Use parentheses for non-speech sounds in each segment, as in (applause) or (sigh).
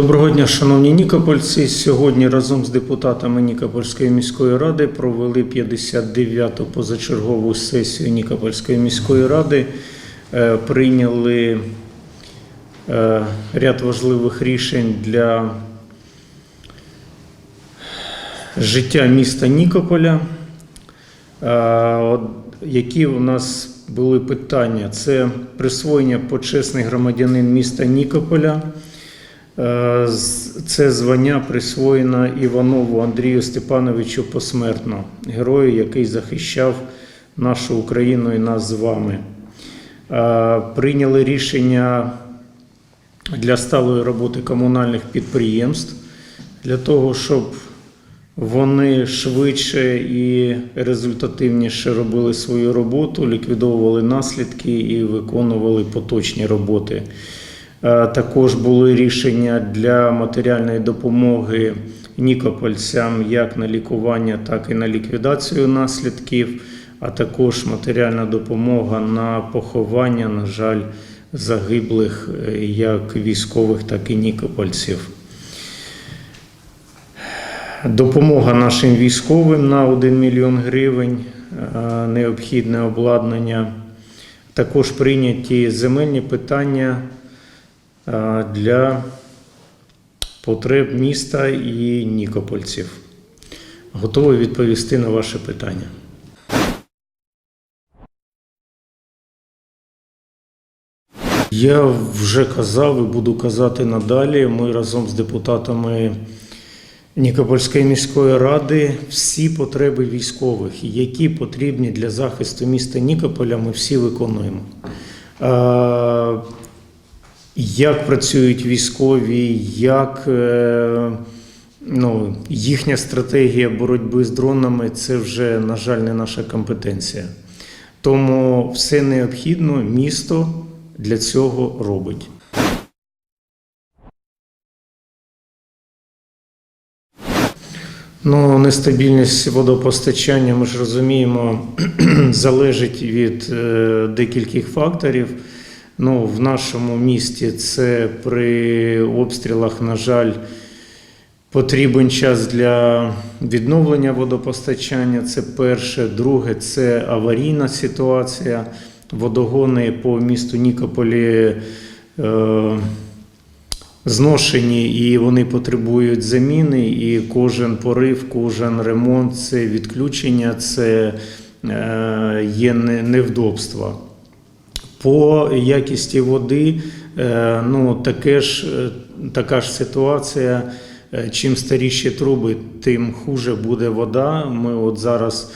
Доброго дня, шановні нікопольці. Сьогодні разом з депутатами Нікопольської міської ради провели 59-ту позачергову сесію Нікопольської міської ради. Е, Прийняли е, ряд важливих рішень для життя міста Нікополя. Е, Які у нас були питання? Це присвоєння почесний громадянин міста Нікополя. Е, Це звання присвоєно Іванову Андрію Степановичу посмертно, герою, який захищав нашу Україну і нас з вами. Е, Прийняли рішення для сталої роботи комунальних підприємств для того, щоб вони швидше і результативніше робили свою роботу, ліквідовували наслідки і виконували поточні роботи. Е, Також були рішення для матеріальної допомоги нікопольцям як на лікування, так і на ліквідацію наслідків, а також матеріальна допомога на поховання, на жаль, загиблих е, як військових, так і нікопольців. Допомога нашим військовим на 1 мільйон гривень, е, необхідне обладнання. Також прийняті земельні питання для потреб міста і нікопольців. Готовий відповісти на ваше питання. Я вже казав і буду казати надалі. Ми разом з депутатами Нікопольської міської ради всі потреби військових, які потрібні для захисту міста Нікополя, ми всі виконуємо. Як працюють військові, як е, ну, їхня стратегія боротьби з дронами це вже, на жаль, не наша компетенція. Тому все необхідно місто для цього робить. Ну, нестабільність водопостачання, ми ж розуміємо, (clears throat) залежить від е, декількох факторів. Ну, в нашому місті це при обстрілах, на жаль, потрібен час для відновлення водопостачання. Це перше. Друге, це аварійна ситуація. Водогони по місту Нікополі. Е, зношені і вони потребують заміни. І кожен порив, кожен ремонт це відключення, це е, є не- невдобства. По якісті води, е, ну таке ж, е, така ж ситуація. Е, Чим старіші труби, тим хуже буде вода. Ми от зараз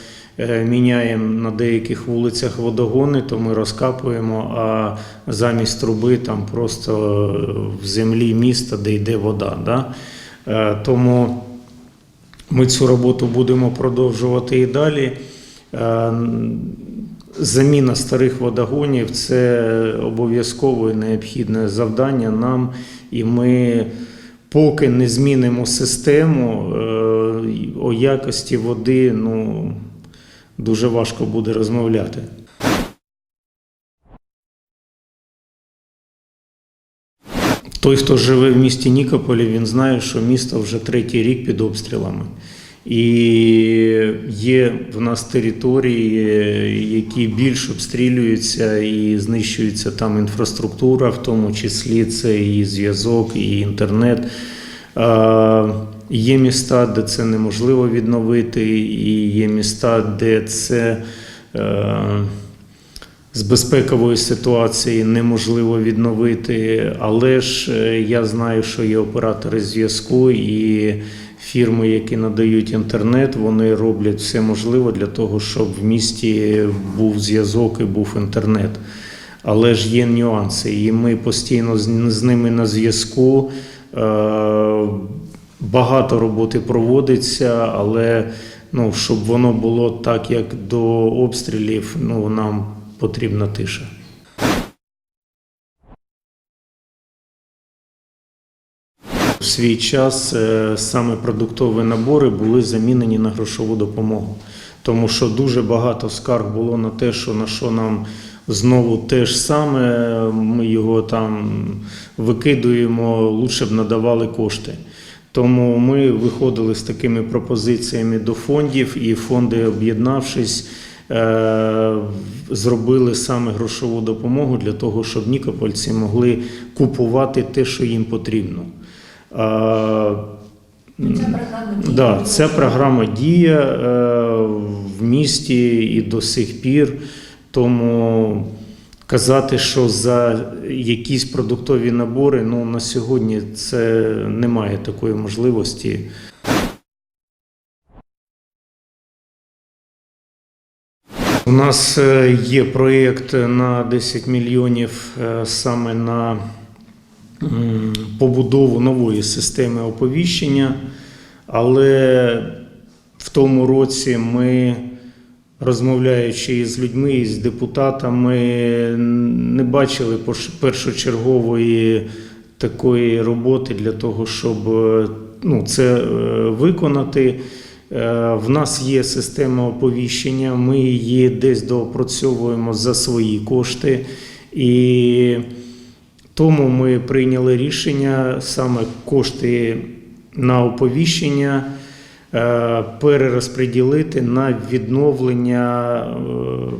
міняємо на деяких вулицях водогони, то ми розкапуємо, а замість труби там просто в землі міста, де йде вода. Да? Тому ми цю роботу будемо продовжувати і далі. Заміна старих водогонів це обов'язкове необхідне завдання нам, і ми поки не змінимо систему е, о якості води, ну дуже важко буде розмовляти. Той, хто живе в місті Нікополі, він знає, що місто вже третій рік під обстрілами. І є в нас території, які більш обстрілюються і знищується там інфраструктура, в тому числі це і зв'язок, і інтернет. Є міста, де це неможливо відновити, і є міста, де це е, з безпекової ситуації неможливо відновити. Але ж е, я знаю, що є оператори зв'язку і фірми, які надають інтернет, вони роблять все можливе для того, щоб в місті був зв'язок і був інтернет. Але ж є нюанси, і ми постійно з ними на зв'язку. Е, Багато роботи проводиться, але ну, щоб воно було так, як до обстрілів, ну, нам потрібна тиша. Свій час е, саме продуктові набори були замінені на грошову допомогу. Тому що дуже багато скарг було на те, що на що нам знову те ж саме, ми його там викидуємо, лучше б надавали кошти. Тому ми виходили з такими пропозиціями до фондів, і фонди, об'єднавшись, е, зробили саме грошову допомогу для того, щоб нікопольці могли купувати те, що їм потрібно. Е, Ця програма діє. Да, ця програма діє е, в місті і до сих пір. Тому казати, що за якісь продуктові набори, ну на сьогодні це немає такої можливості. У нас е, є проєкт на 10 мільйонів е, саме на побудову нової системи оповіщення, але в тому році ми, розмовляючи із людьми, з депутатами, не бачили першочергової такої роботи для того, щоб ну, це е, виконати. Е, В нас є система оповіщення, ми її десь доопрацьовуємо за свої кошти. І тому ми прийняли рішення саме кошти на оповіщення е, перерозподілити на відновлення е,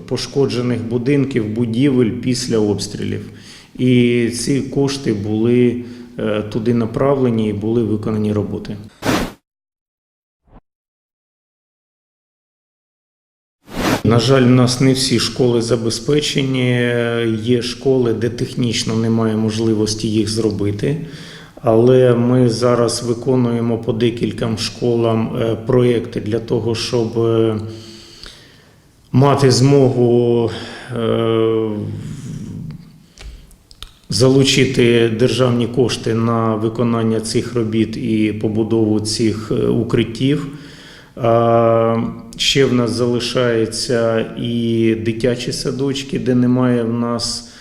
пошкоджених будинків, будівель після обстрілів. І ці кошти були е, туди направлені і були виконані роботи. На жаль, у нас не всі школи забезпечені. Є школи, де технічно немає можливості їх зробити. Але ми зараз виконуємо по декільком школам е, проєкти для того, щоб е, мати змогу е, залучити державні кошти на виконання цих робіт і побудову цих укриттів. Ще в нас залишаються і дитячі садочки, де немає в нас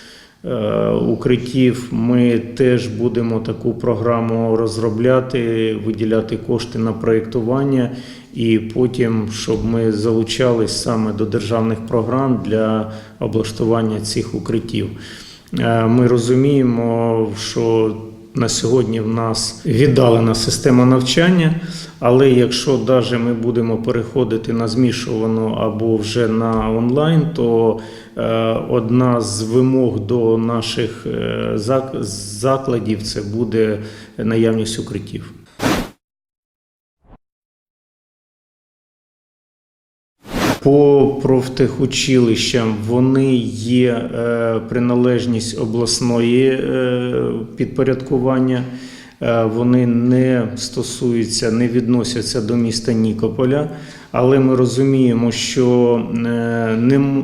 е, укриттів. Ми теж будемо таку програму розробляти, виділяти кошти на проєктування, і потім, щоб ми залучались саме до державних програм для облаштування цих укриттів. Е, Ми розуміємо, що на сьогодні в нас віддалена система навчання, але якщо навіть ми будемо переходити на змішувану або вже на онлайн, то е, одна з вимог до наших е, закладів це буде наявність укриттів. По профтехучилищам вони є е, приналежність обласної підпорядкування. Е, Вони не стосуються, не відносяться до міста Нікополя, але ми розуміємо, що е,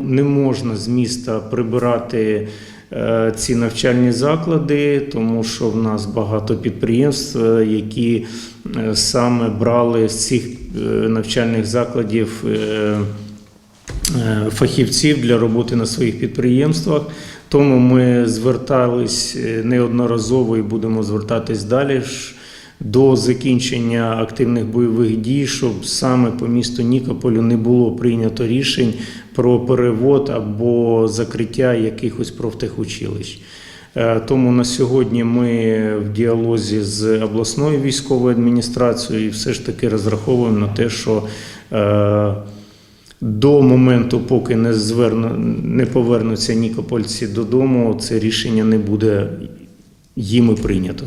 не, можна з міста прибирати е, ці навчальні заклади, тому що в нас багато підприємств, які саме брали з цих навчальних закладів. фахівців для роботи на своїх підприємствах. Тому ми звертались е, неодноразово і будемо звертатись далі до закінчення активних бойових дій, щоб саме по місту Нікополю не було прийнято рішень про перевод або закриття якихось профтехучилищ. Е, Тому на сьогодні ми в діалозі з обласною військовою адміністрацією і все ж таки розраховуємо на те, що е, до моменту, поки не зверну, не повернуться нікопольці додому, це рішення не буде їм прийнято.